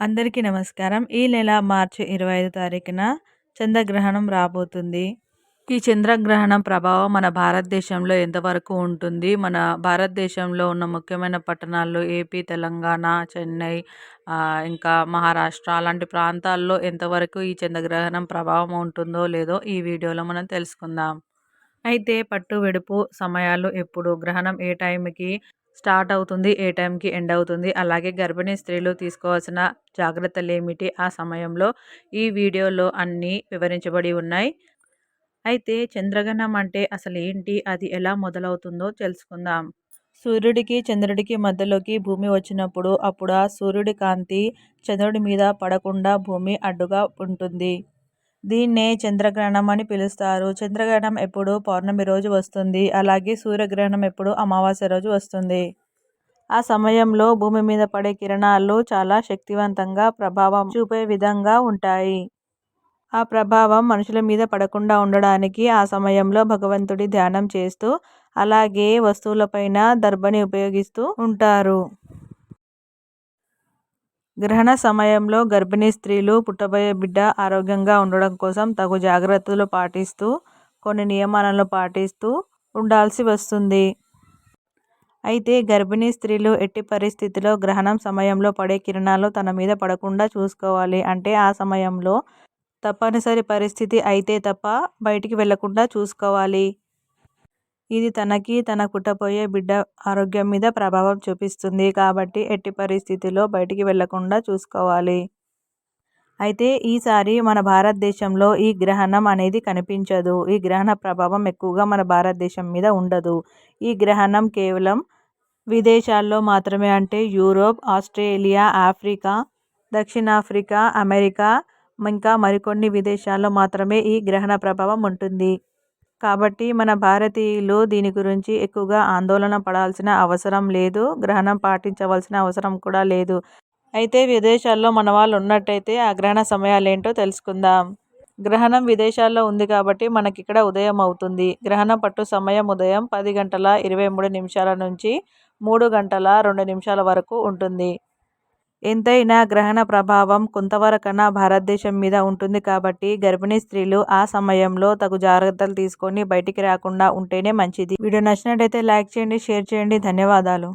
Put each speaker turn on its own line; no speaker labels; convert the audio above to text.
అందరికీ నమస్కారం. ఈ నెల మార్చి ఇరవై ఐదు తారీఖున చంద్రగ్రహణం రాబోతుంది. ఈ చంద్రగ్రహణం ప్రభావం మన భారతదేశంలో ఎంతవరకు ఉంటుంది? మన భారతదేశంలో ఉన్న ముఖ్యమైన పట్టణాల్లో ఏపీ తెలంగాణ చెన్నై ఇంకా మహారాష్ట్ర అలాంటి ప్రాంతాల్లో ఎంతవరకు ఈ చంద్రగ్రహణం ప్రభావం ఉంటుందో లేదో ఈ వీడియోలో మనం తెలుసుకుందాం. అయితే పట్టు వెడుపు సమయాలు ఎప్పుడు? గ్రహణం ఏ టైంకి స్టార్ట్ అవుతుంది ఏ టైంకి ఎండ్ అవుతుంది. అలాగే గర్భిణీ స్త్రీలు తీసుకోవాల్సిన జాగ్రత్తలు ఏమిటి ఆ సమయంలో? ఈ వీడియోలో అన్నీ వివరించబడి ఉన్నాయి. అయితే చంద్రగ్రహణం అంటే అసలు ఏంటి అది ఎలా మొదలవుతుందో తెలుసుకుందాం. సూర్యుడికి చంద్రుడికి మధ్యలోకి భూమి వచ్చినప్పుడు అప్పుడు ఆ సూర్యుడి కాంతి చంద్రుడి మీద పడకుండా భూమి అడ్డుగా ఉంటుంది. దీన్నే చంద్రగ్రహణం అని పిలుస్తారు. చంద్రగ్రహణం ఎప్పుడు పౌర్ణమి రోజు వస్తుంది. అలాగే సూర్యగ్రహణం ఎప్పుడు అమావాస్య రోజు వస్తుంది. ఆ సమయంలో భూమి మీద పడే కిరణాలు చాలా శక్తివంతంగా ప్రభావం చూపే విధంగా ఉంటాయి. ఆ ప్రభావం మనుషుల మీద పడకుండా ఉండడానికి ఆ సమయంలో భగవంతుడి ధ్యానం చేస్తూ అలాగే వస్తువులపైన దర్భని ఉపయోగిస్తూ ఉంటారు. గ్రహణ సమయంలో గర్భిణీ స్త్రీలు పుట్టబోయే బిడ్డ ఆరోగ్యంగా ఉండడం కోసం తగు జాగ్రత్తలు పాటిస్తూ కొన్ని నియమాలను పాటిస్తూ ఉండాల్సి వస్తుంది. అయితే గర్భిణీ స్త్రీలు ఎట్టి పరిస్థితిలో గ్రహణం సమయంలో పడే కిరణాలు తన మీద పడకుండా చూసుకోవాలి అంటే ఆ సమయంలో తప్పనిసరి పరిస్థితి అయితే తప్ప బయటికి వెళ్ళకుండా చూసుకోవాలి. ఇది తనకి తన పుట్టబోయే బిడ్డ ఆరోగ్యం మీద ప్రభావం చూపిస్తుంది కాబట్టి ఎట్టి పరిస్థితిలో బయటికి వెళ్ళకుండా చూసుకోవాలి. అయితే ఈసారి మన భారతదేశంలో ఈ గ్రహణం అనేది కనిపించదు. ఈ గ్రహణ ప్రభావం ఎక్కువగా మన భారతదేశం మీద ఉండదు. ఈ గ్రహణం కేవలం విదేశాల్లో మాత్రమే అంటే యూరోప్ ఆస్ట్రేలియా ఆఫ్రికా దక్షిణాఫ్రికా అమెరికా ఇంకా మరికొన్ని విదేశాల్లో మాత్రమే ఈ గ్రహణ ప్రభావం ఉంటుంది. కాబట్టి మన భారతీయులు దీని గురించి ఎక్కువగా ఆందోళన పడాల్సిన అవసరం లేదు గ్రహణం పాటించవలసిన అవసరం కూడా లేదు. అయితే విదేశాల్లో మన వాళ్ళు ఉన్నట్టయితే ఆ గ్రహణ సమయాలు ఏంటో తెలుసుకుందాం. గ్రహణం విదేశాల్లో ఉంది కాబట్టి మనకి ఇక్కడ ఉదయం అవుతుంది. గ్రహణ పట్టు సమయం ఉదయం పది గంటల ఇరవై మూడు నిమిషాల నుంచి మూడు గంటల రెండు నిమిషాల వరకు ఉంటుంది. ఎంతైనా గ్రహణ ప్రభావం కొంతవరకన్నా భారతదేశం మీద ఉంటుంది కాబట్టి గర్భిణీ స్త్రీలు ఆ సమయంలో తగు జాగ్రత్తలు తీసుకొని బయటికి రాకుండా ఉంటేనే మంచిది. వీడియో నచ్చినట్టయితే లైక్ చేయండి షేర్ చేయండి. ధన్యవాదాలు.